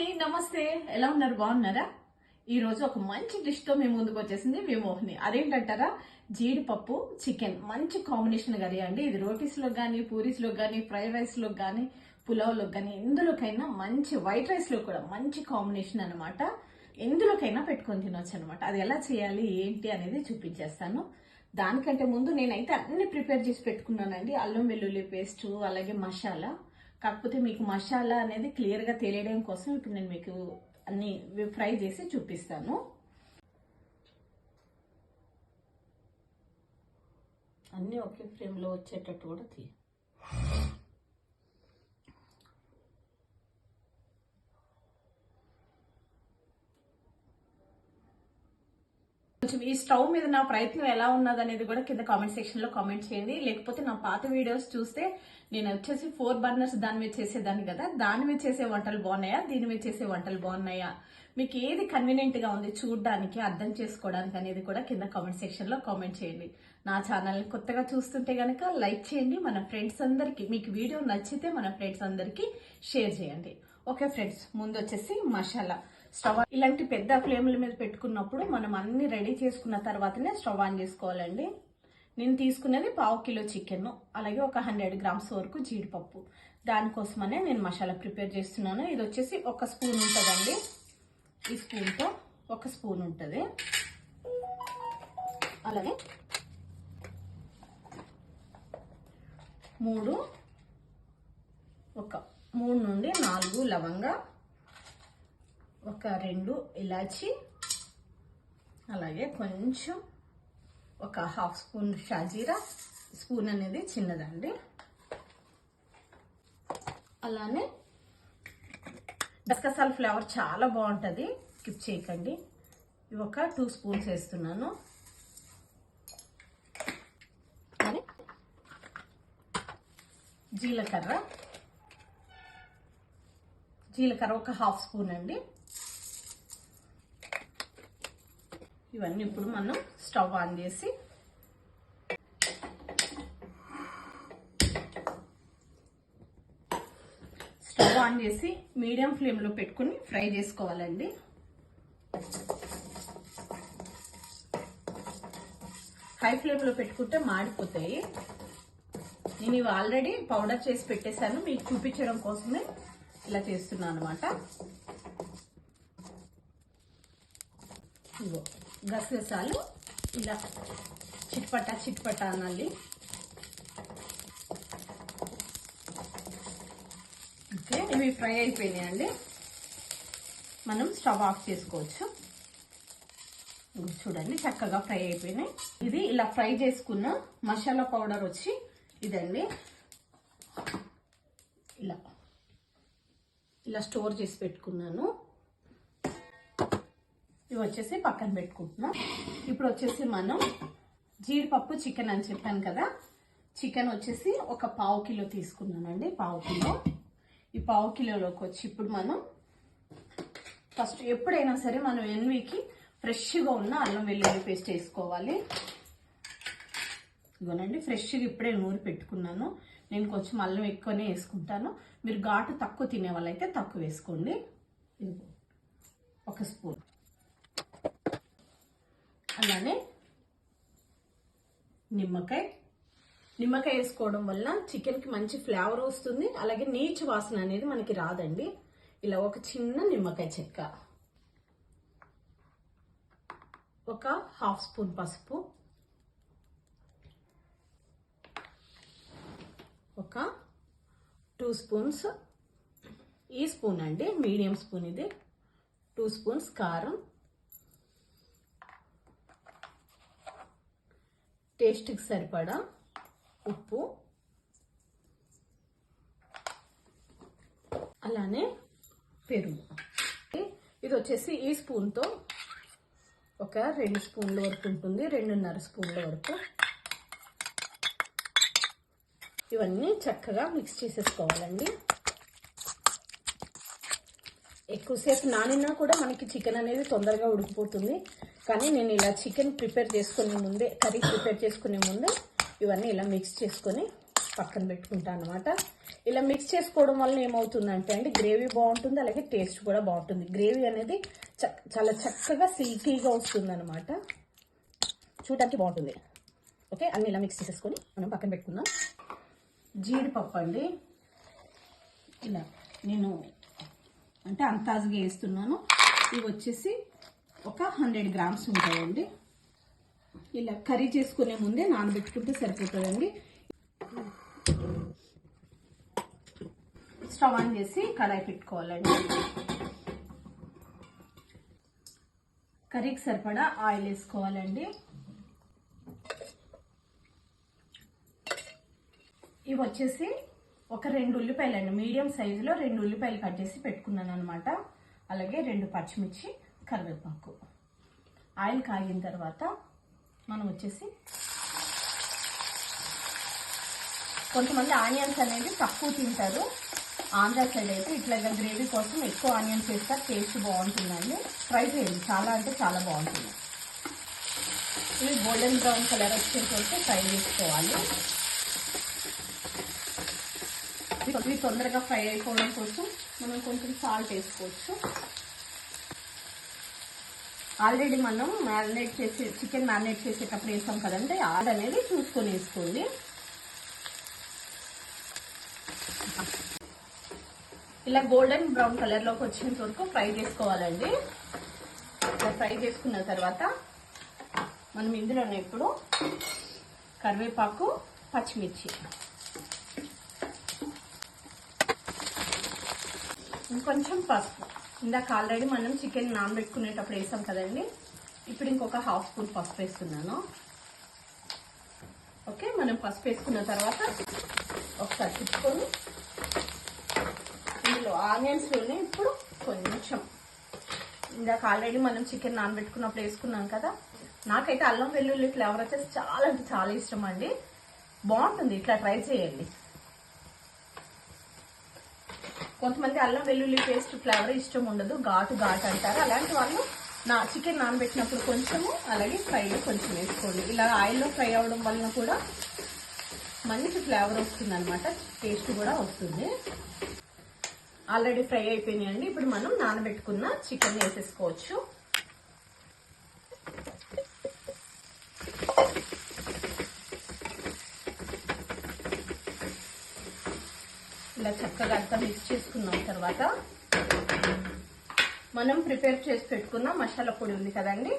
అండి నమస్తే. ఎలా ఉన్నారు? బాగున్నారా? ఈ రోజు ఒక మంచి డిష్తో మేము ముందుకు వచ్చేసింది మీ మోహిని అదేంటంటారా? జీడిపప్పు చికెన్. మంచి కాంబినేషన్ కర్రీ అండి. ఇది రోటీస్లో పూరీస్లో పూరీస్లో ఫ్రైడ్ రైస్లో గానీ పులావ్లో ఎందులోకైనా మంచి వైట్ రైస్లో కూడా మంచి కాంబినేషన్ అనమాట ఎందులోకైనా పెట్టుకొని తినొచ్చు అనమాట అది ఎలా చేయాలి ఏంటి అనేది చూపించేస్తాను. దానికంటే ముందు నేనైతే అన్ని ప్రిపేర్ చేసి పెట్టుకున్నానండి. అల్లం వెల్లుల్లి పేస్ట్ అలాగే మసాలా. కాకపోతే మీకు మసాలా అనేది క్లియర్గా తెలియడం కోసం ఇప్పుడు నేను మీకు అన్ని ఫ్రై చేసి చూపిస్తాను. అన్నీ ఒకే ఫ్రేమ్లో వచ్చేటట్టు కూడా తీ కొంచెం ఈ స్టవ్ మీద నా ప్రయత్నం ఎలా ఉన్నది అనేది కూడా కింద కామెంట్ సెక్షన్లో కామెంట్ చేయండి. లేకపోతే నా పాత వీడియోస్ చూస్తే నేను వచ్చేసి ఫోర్ బర్నర్స్ దాని మీద చేసేదాన్ని కదా. దాని మీద చేసే వంటలు బాగున్నాయా? దీని మీద చేసే వంటలు బాగున్నాయా? మీకు ఏది కన్వీనియంట్గా ఉంది చూడడానికి అర్థం చేసుకోవడానికి అనేది కూడా కింద కామెంట్ సెక్షన్లో కామెంట్ చేయండి. నా ఛానల్ కొత్తగా చూస్తుంటే గనక లైక్ చేయండి. మన ఫ్రెండ్స్ అందరికి మీకు వీడియో నచ్చితే మన ఫ్రెండ్స్ అందరికి షేర్ చేయండి. ఓకే ఫ్రెండ్స్ ముందు వచ్చేసి మసాలా స్టవ్ ఇలాంటి పెద్ద ఫ్లేమ్ల మీద పెట్టుకున్నప్పుడు మనం అన్ని రెడీ చేసుకున్న తర్వాతనే స్టవ్ ఆన్ చేసుకోవాలండి. నేను తీసుకున్నది పావు కిలో చికెన్ అలాగే ఒక హండ్రెడ్ గ్రామ్స్ వరకు జీడిపప్పు. దానికోసమనే నేను మసాలా ప్రిపేర్ చేస్తున్నాను. ఇది వచ్చేసి ఒక స్పూన్ ఉంటుందండి. ఈ స్పూన్తో ఒక స్పూన్ ఉంటుంది. అలాగే మూడు ఒక మూడు నుండి నాలుగు లవంగా ఒక రెండు ఇలాచి అలాగే కొంచెం ఒక హాఫ్ స్పూన్ షాజీరా. స్పూన్ అనేది చిన్నదండి. అలానే గసగసాల ఫ్లేవర్ చాలా బాగుంటుంది. స్కిప్ చేయకండి. ఇవి ఒక టూ స్పూన్స్ వేస్తున్నాను. జీలకర్ర. జీలకర్ర ఒక హాఫ్ స్పూన్ అండి. ఇవన్నీ ఇప్పుడు మనం స్టవ్ ఆన్ చేసి స్టవ్ ఆన్ చేసి మీడియం ఫ్లేమ్లో పెట్టుకుని ఫ్రై చేసుకోవాలండి. హై ఫ్లేమ్లో పెట్టుకుంటే మాడిపోతాయి. నేను ఇవి ఆల్రెడీ పౌడర్ చేసి పెట్టేశాను. మీకు చూపించడం కోసమే ఇలా చేస్తున్నాను అనమాట ఇగో గసగసాలు. ఇలా చిట్పట చిట్పట అనాలి. ఓకే ఇవి ఫ్రై అయిపోయినాయండి. మనం స్టవ్ ఆఫ్ చేసుకోవచ్చు. చూడండి చక్కగా ఫ్రై అయిపోయినాయి. ఇది ఇలా ఫ్రై చేసుకున్న మసాలా పౌడర్ వచ్చి ఇదండి. ఇలా. ఇలా స్టోర్ చేసి పెట్టుకున్నాను. ఇవి వచ్చేసి పక్కన పెట్టుకుంటున్నాం. ఇప్పుడు వచ్చేసి మనం జీడిపప్పు చికెన్ అని చెప్పాను కదా. చికెన్ వచ్చేసి ఒక పావు కిలో తీసుకున్నానండి పావు కిలో. ఈ పావు కిలోలోకి వచ్చి ఇప్పుడు మనం ఫస్ట్ ఎప్పుడైనా సరే మనం ఎన్వికి ఫ్రెష్గా ఉన్న అల్లం వెల్లుల్లి పేస్ట్ వేసుకోవాలి. ఇగోనండి ఫ్రెష్గా ఇప్పుడే నూరి పెట్టుకున్నాను. నేను కొంచెం అల్లం ఎక్కువనే వేసుకుంటాను. మీరు ఘాటు తక్కువ తినే వాళ్ళైతే తక్కువ వేసుకోండి. ఒక స్పూన్. అలానే నిమ్మకాయ. నిమ్మకాయ వేసుకోవడం వల్ల చికెన్కి మంచి ఫ్లేవర్ వస్తుంది. అలాగే నీచు వాసన అనేది మనకి రాదండి. ఇలా ఒక చిన్న నిమ్మకాయ చెక్క. ఒక హాఫ్ స్పూన్ పసుపు. ఒక టూ స్పూన్స్. ఈ స్పూన్ అండి మీడియం స్పూన్ ఇది. టూ స్పూన్స్ కారం. టేస్ట్కి సరిపడా ఉప్పు. అలానే పెరుగు. ఇది వచ్చేసి ఈ స్పూన్తో ఒక రెండు స్పూన్ల వరకు ఉంటుంది రెండున్నర స్పూన్ల వరకు. ఇవన్నీ చక్కగా మిక్స్ చేసేసుకోవాలండి. ఎక్కువసేపు నానినా కూడా మనకి చికెన్ అనేది తొందరగా ఉడికిపోతుంది. కానీ నేను ఇలా చికెన్ ప్రిపేర్ చేసుకునే ముందే కర్రీ ప్రిపేర్ చేసుకునే ముందే ఇవన్నీ ఇలా మిక్స్ చేసుకొని పక్కన పెట్టుకుంటాను అనమాట ఇలా మిక్స్ చేసుకోవడం వల్ల ఏమవుతుందంటే అండి గ్రేవీ బాగుంటుంది అలాగే టేస్ట్ కూడా బాగుంటుంది. గ్రేవీ అనేది చ- చాలా చక్కగా సిల్కీగా వస్తుంది అనమాట చూడడానికి బాగుంటుంది. ఓకే అన్ని ఇలా మిక్స్ చేసేసుకొని మనం పక్కన పెట్టుకుందాం. జీడిపప్పు అండి. ఇలా నేను అంటే అంతాజుగా వేస్తున్నాను. ఇవి వచ్చేసి ఒక హండ్రెడ్ గ్రామ్స్ ఉంటాయండి. ఇలా కర్రీ చేసుకునే ముందే నానబెట్టుకుంటే సరిపోతుందండి. స్టవ్ ఆన్ చేసి కడాయి పెట్టుకోవాలండి. కర్రీకి సరిపడా ఆయిల్ వేసుకోవాలండి. ఇవి వచ్చేసి ఒక రెండు ఉల్లిపాయలు అండి మీడియం సైజులో రెండు ఉల్లిపాయలు కట్ చేసి పెట్టుకున్నాను అనమాట అలాగే రెండు పచ్చిమిర్చి కరివేపాకు. ఆయిల్ కాగిన తర్వాత మనం వచ్చేసి కొంతమంది ఆనియన్స్ అనేది తక్కువ తింటారు. ఆంధ్ర సైడ్ అయితే ఇట్లాగా గ్రేవీ కోసం ఎక్కువ ఆనియన్స్ వేస్తారు. టేస్ట్ బాగుంటుందండి. ట్రై చేయండి. చాలా అంటే చాలా బాగుంటుంది. ఇవి గోల్డెన్ బ్రౌన్ కలర్ వచ్చేసి ఫ్రై చేసుకోవాలి. ఇవి తొందరగా ఫ్రై అయిపోవడం కోసం మనం కొంచెం సాల్ట్ వేసుకోవచ్చు. ఆల్రెడీ మనం మ్యారినేట్ చేసి చికెన్ మ్యారినేట్ చేసేటప్పుడు వేసాం కదండి ఆడ్ అనేది చూసుకొని వేసుకోండి. ఇలా గోల్డెన్ బ్రౌన్ కలర్లోకి వచ్చేంత వరకు ఫ్రై చేసుకోవాలండి. ఇలా ఫ్రై చేసుకున్న తర్వాత మనం ఇందులోనే ఇప్పుడు కరివేపాకు పచ్చిమిర్చి. ఇంకొంచెం పసుపు. ఇందాక ఆల్రెడీ మనం చికెన్ నానబెట్టుకునేటప్పుడు వేసాం కదండి. ఇప్పుడు ఇంకొక హాఫ్ స్పూన్ పసుపు వేస్తున్నాను. ఓకే మనం పసుపు వేసుకున్న తర్వాత ఒకసారి తిప్పుకొని ఇందులో ఆనియన్స్లోనే ఇప్పుడు కొంచెం. ఇందాక ఆల్రెడీ మనం చికెన్ నానబెట్టుకున్నప్పుడు వేసుకున్నాం కదా. నాకైతే అల్లం వెల్లుల్లి ఫ్లేవర్ అయితే చాలా అంటే చాలా ఇష్టం అండి. బాగుంటుంది ఇట్లా ట్రై చేయండి. కొంతమంది అల్లం వెల్లుల్లి పేస్ట్ ఫ్లేవర్ ఇష్టం ఉండదు. ఘాటు ఘాటు అంటారు. అలాంటి వాళ్ళు నా చికెన్ నానబెట్టినప్పుడు కొంచెము అలాగే ఫ్రైలో కొంచెం వేసుకోండి. ఇలా ఆయిల్లో ఫ్రై అవ్వడం వలన కూడా మంచి ఫ్లేవర్ వస్తుంది అనమాట టేస్ట్ కూడా వస్తుంది. ఆల్రెడీ ఫ్రై అయిపోయినాయండి. ఇప్పుడు మనం నానబెట్టుకున్న చికెన్ వేసేసుకోవచ్చు. ఇలా చక్కగా అంతా మిక్స్ చేసుకున్నాం తర్వాత మనం ప్రిపేర్ చేసి పెట్టుకున్న మసాలా పొడి ఉంది కదండి.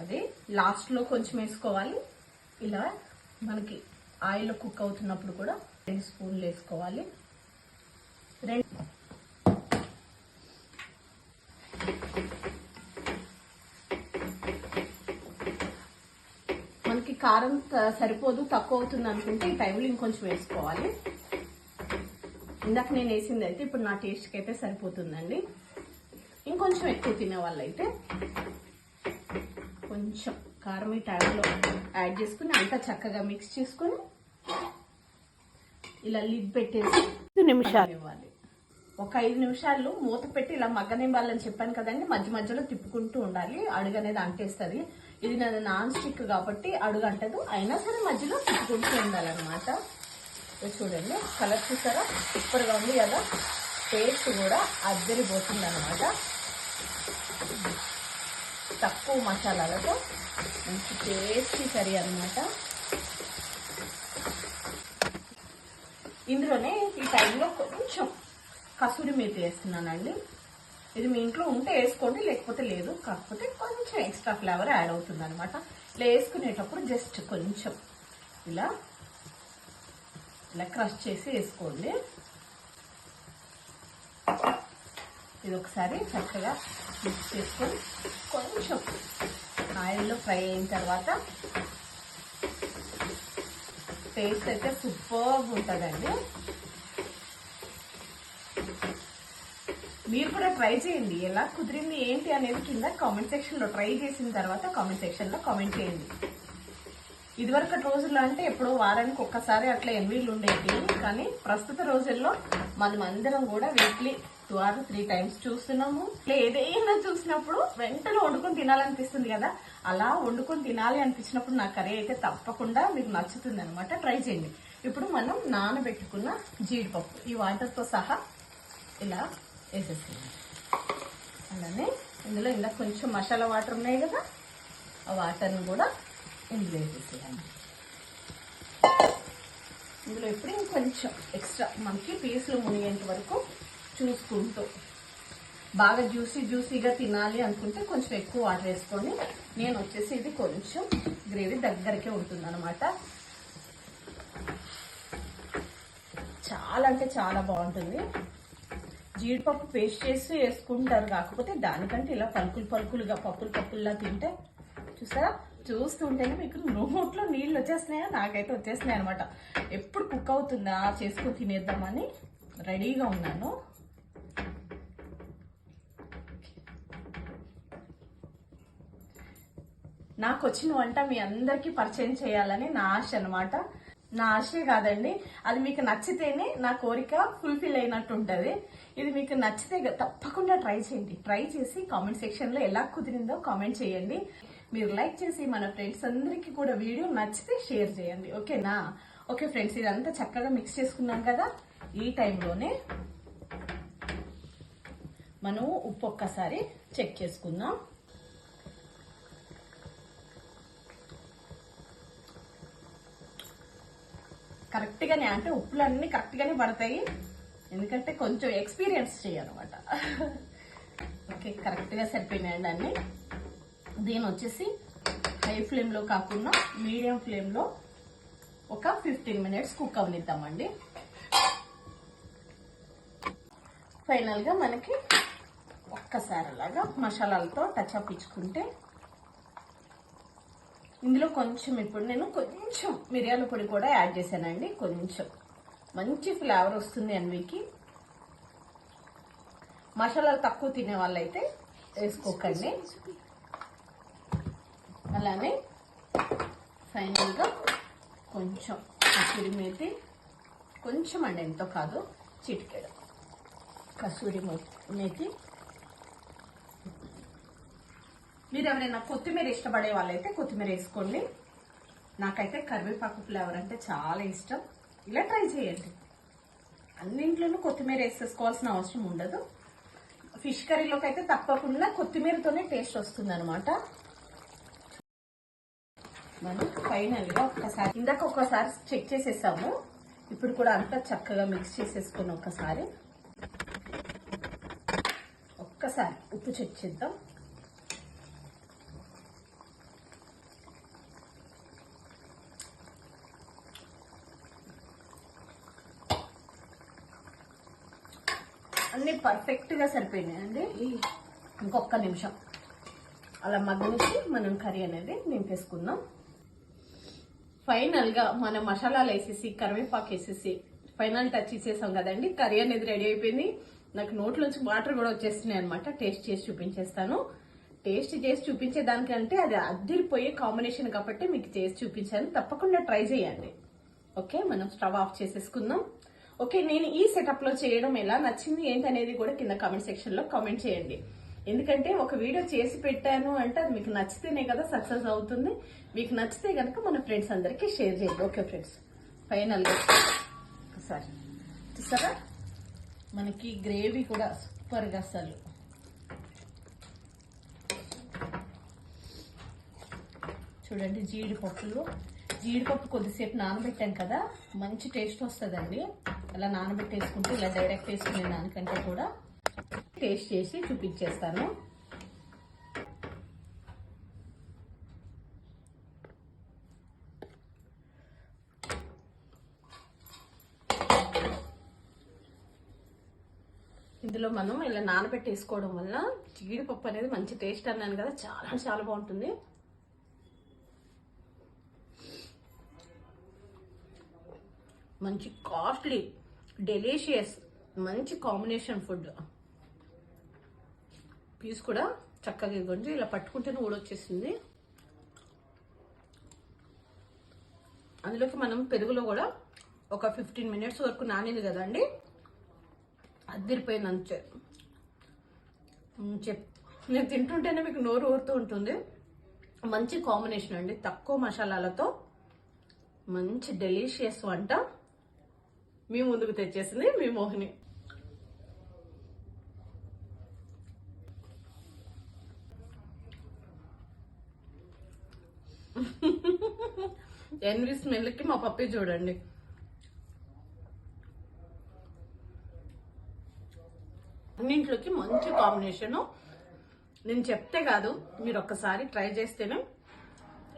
అది లాస్ట్లో కొంచెం వేసుకోవాలి. ఇలా మనకి ఆయిల్ కుక్ అవుతున్నప్పుడు కూడా రెండు స్పూన్లు వేసుకోవాలి. రెండు మనకి కారం సరిపోదు తక్కువ అవుతుంది అనుకుంటే ఈ టైంలో ఇంకొంచెం వేసుకోవాలి. ఇందాక నేను వేసింది అయితే ఇప్పుడు నా టేస్ట్కి అయితే సరిపోతుందండి. ఇంకొంచెం ఎక్కువ తినే వాళ్ళైతే కొంచెం కారం ఈ టైంలో యాడ్ చేసుకుని అంతా చక్కగా మిక్స్ చేసుకొని ఇలా లిడ్ పెట్టేసి నిమిషాలు. ఇవ్వాలి. ఒక ఐదు నిమిషాలు మూత పెట్టి ఇలా మగ్గనివ్వాలని చెప్పాను కదండి. మధ్య మధ్యలో తిప్పుకుంటూ ఉండాలి. అడుగు అనేది అంటేస్తుంది. ఇది నాది నాన్ స్టిక్ కాబట్టి అడుగు అంటదు అయినా సరే మధ్యలో తిప్పుకుంటూ ఉండాలన్నమాట. చూడండి. కలర్ చూసారా? సూపర్గా ఉంది కదా? టేస్ట్ కూడా అద్దరిపోతుంది అనమాట తక్కువ మసాలాలతో మంచి టేస్టీ కర్రీ అనమాట ఇందులోనే ఈ టైంలో కొంచెం కసూరి మేతి వేస్తున్నానండి. ఇది మీ ఇంట్లో ఉంటే వేసుకోండి లేకపోతే లేదు. కాకపోతే కొంచెం ఎక్స్ట్రా ఫ్లేవర్ యాడ్ అవుతుంది అనమాట ఇలా వేసుకునేటప్పుడు జస్ట్ కొంచెం ఇలా ఇలా క్రష్ చేసి వేసుకోండి. ఇది ఒకసారి చక్కగా మిక్స్ చేసుకొని కొంచెం ఆయిల్లో ఫ్రై అయిన తర్వాత టేస్ట్ అయితే సూపర్గా ఉంటుందండి. మీరు కూడా ట్రై చేయండి. ఎలా కుదిరింది ఏంటి అనేది కింద కామెంట్ సెక్షన్లో ట్రై చేసిన తర్వాత కామెంట్ సెక్షన్లో కామెంట్ చేయండి. ఇదివరకటి రోజుల్లో అంటే ఎప్పుడో వారానికి ఒక్కసారి అట్లా ఎన్వీళ్ళు ఉండేవి. కానీ ప్రస్తుత రోజుల్లో మనం అందరం కూడా weekly two or three times చూస్తున్నాము. ఏదైనా చూసినప్పుడు వెంటనే వండుకొని తినాలనిపిస్తుంది కదా. అలా వండుకొని తినాలి అనిపించినప్పుడు నా కర్రీ అయితే తప్పకుండా మీకు నచ్చుతుంది అనమాట ట్రై చేయండి. ఇప్పుడు మనం నానబెట్టుకున్న జీడిపప్పు ఈ వాటర్తో సహా ఇలా వేసేసేయాలి అలానే ఇందులో ఇలా కొంచెం మసాలా వాటర్ ఉన్నాయి కదా. ఆ వాటర్ని కూడా ఇందులో వేసేసేయాలి ఇందులో ఇప్పుడు ఇంకొంచెం ఎక్స్ట్రా మనకి పీసులు మునిగేంత వరకు చూసుకుంటూ బాగా జ్యూసీ జ్యూసీగా తినాలి అనుకుంటే కొంచెం ఎక్కువ వాటర్ వేసుకొని నేను వచ్చేసి ఇది కొంచెం గ్రేవీ దగ్గరకే ఉంటుంది అనమాట చాలా అంటే చాలా బాగుంటుంది. జీడిపప్పు పేస్ట్ చేసి వేసుకుంటారు. కాకపోతే దానికంటే ఇలా పలుకులు పలుకులుగా పప్పులు పప్పుల్లా తింటే చూసారా? చూస్తుంటేనే మీకు నోట్లో నీళ్ళు వచ్చేస్తున్నాయా? నాకైతే వచ్చేస్తున్నాయి అనమాట ఎప్పుడు కుక్ అవుతుందా? చేసుకుని తినేద్దామని రెడీగా ఉన్నాను. నాకు వచ్చిన వంట మీ అందరికీ పరిచయం చేయాలని నా ఆశ అనమాట నా ఆశే కాదండి. అది మీకు నచ్చితేనే నా కోరిక ఫుల్ఫిల్ అయినట్టు ఉంటుంది ఇది మీకు నచ్చితే తప్పకుండా ట్రై చేయండి. ట్రై చేసి కామెంట్ సెక్షన్లో ఎలా కుదిరిందో కామెంట్ చేయండి. మీరు లైక్ చేసి మన ఫ్రెండ్స్ అందరికీ కూడా వీడియో నచ్చితే షేర్ చేయండి. ఓకేనా? ఓకే ఫ్రెండ్స్ ఇదంతా చక్కగా మిక్స్ చేసుకున్నాం కదా? ఈ టైంలోనే మనం ఉప్పు ఒక్కసారి చెక్ చేసుకుందాం. కరెక్ట్గానే అంటే ఉప్పులన్నీ కరెక్ట్గానే పడతాయి. ఎందుకంటే కొంచెం ఎక్స్పీరియన్స్ చేయనమాట ఓకే కరెక్ట్గా సరిపోయినాయండి అన్నీ. దీని వచ్చేసి హై ఫ్లేమ్లో కాకుండా మీడియం ఫ్లేమ్లో ఒక ఫిఫ్టీన్ మినిట్స్ కుక్ అవనిద్దామండి. ఫైనల్గా మనకి ఒక్కసారి అలాగా మసాలాలతో టచ్ అప్ ఇచ్చుకుంటే ఇందులో కొంచెం ఇప్పుడు నేను కొంచెం మిరియాల పొడి కూడా యాడ్ చేశానండి. కొంచెం మంచి ఫ్లేవర్ వస్తుంది అన్వికి. మసాలాలు తక్కువ తినే వాళ్ళైతే వేసుకోకండి. అలానే ఫైనల్గా కొంచెం కసూరి మేతి కొంచెం అండి ఎంతో కాదు చిటికెడు. కసూరి మేతి. మీరు ఎవరైనా కొత్తిమీర ఇష్టపడే వాళ్ళైతే కొత్తిమీర వేసుకోండి. నాకైతే కరివేపాకు ఫ్లేవర్ అంటే చాలా ఇష్టం. ఇలా ట్రై చేయండి. అన్నింట్లోనూ కొత్తిమీర వేసేసుకోవాల్సిన అవసరం ఉండదు. ఫిష్ కర్రీలోకి అయితే తప్పకుండా కొత్తిమీరతోనే టేస్ట్ వస్తుంది అనమాట మనం ఫైనల్గా ఒక్కసారి ఇందాక ఒక్కసారి చెక్ చేసేసాము. ఇప్పుడు కూడా అంతా చక్కగా మిక్స్ చేసేసుకుని ఒక్కసారి. ఒక్కసారి ఉప్పు చెక్ చేద్దాం. అన్ని పర్ఫెక్ట్గా సరిపోయినాయండి. ఇంకొక నిమిషం. అలా మగ్గనిచ్చి మనం కర్రీ అనేది నింపేసుకుందాం. ఫైనల్గా మసాలాలు వేసేసి కరివేపాకు వేసేసి ఫైనల్ టచ్ ఇచ్చేసాం కదండి. కర్రీ అనేది రెడీ అయిపోయింది. నాకు నోట్లోంచి వాటర్ కూడా వచ్చేస్తున్నాయి అనమాట టేస్ట్ చేసి చూపించేస్తాను. టేస్ట్ చేసి చూపించే దానికంటే అది అద్దరిపోయే కాంబినేషన్ కాబట్టి మీకు చేసి చూపించాను. తప్పకుండా ట్రై చేయండి. ఓకే మనం స్టవ్ ఆఫ్ చేసేసుకుందాం. ఓకే నేను ఈ సెటప్లో చేయడం ఎలా? నచ్చింది ఏంటి అనేది కూడా కింద కామెంట్ సెక్షన్లో కామెంట్ చేయండి. ఎందుకంటే ఒక వీడియో చేసి పెట్టాను అంటే అది మీకు నచ్చితేనే కదా సక్సెస్ అవుతుంది. మీకు నచ్చితే కనుక మన ఫ్రెండ్స్ అందరికీ షేర్ చేయండి. Okay friends. ఫైనల్ ఒకసారి. చూసారా? మనకి గ్రేవీ కూడా సూపర్గా అసలు. చూడండి జీడిపప్పులు. జీడిపప్పు కొద్దిసేపు నానబెట్టాం కదా. మంచి టేస్ట్ వస్తుందండి. అలా నానబెట్టేసుకుంటే ఇలా డైరెక్ట్ వేసుకునే దానికంటే కూడా. టేస్ట్ చేసి చూపించేస్తాను. ఇందులో మనం ఇలా నానబెట్టేసుకోవడం వల్ల జీడిపప్పు అనేది మంచి టేస్ట్ అన్నాను కదా చాలా చాలా బాగుంటుంది. మంచి కాస్ట్లీ డెలిషియస్ మంచి కాంబినేషన్ ఫుడ్ పీస్ కూడా చక్కగా ఇవ్వండి. ఇలా పట్టుకుంటేనే ఊడొచ్చేసింది అందులోకి మనం పెరుగులో కూడా ఒక ఫిఫ్టీన్ మినిట్స్ వరకు నానింది కదండి. అద్దరిపోయింది అంతే. చెప్. నేను తింటుంటేనే మీకు నోరు ఊరుతూ ఉంటుంది. మంచి కాంబినేషన్ అండి. తక్కువ మసాలాలతో మంచి డెలీషియస్ వంట మీ ముందుకు తెచ్చేసింది మీ మోహిని. ఎన్వి స్మెల్కి మా పప్పి చూడండి. అన్నింట్లోకి మంచి కాంబినేషను. నేను చెప్తే కాదు మీరు ఒక్కసారి ట్రై చేస్తేనే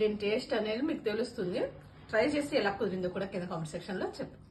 దీని టేస్ట్ అనేది మీకు తెలుస్తుంది. ట్రై చేసి ఎలా కుదిరిందో కూడా కింద కామెంట్ సెక్షన్లో చెప్పండి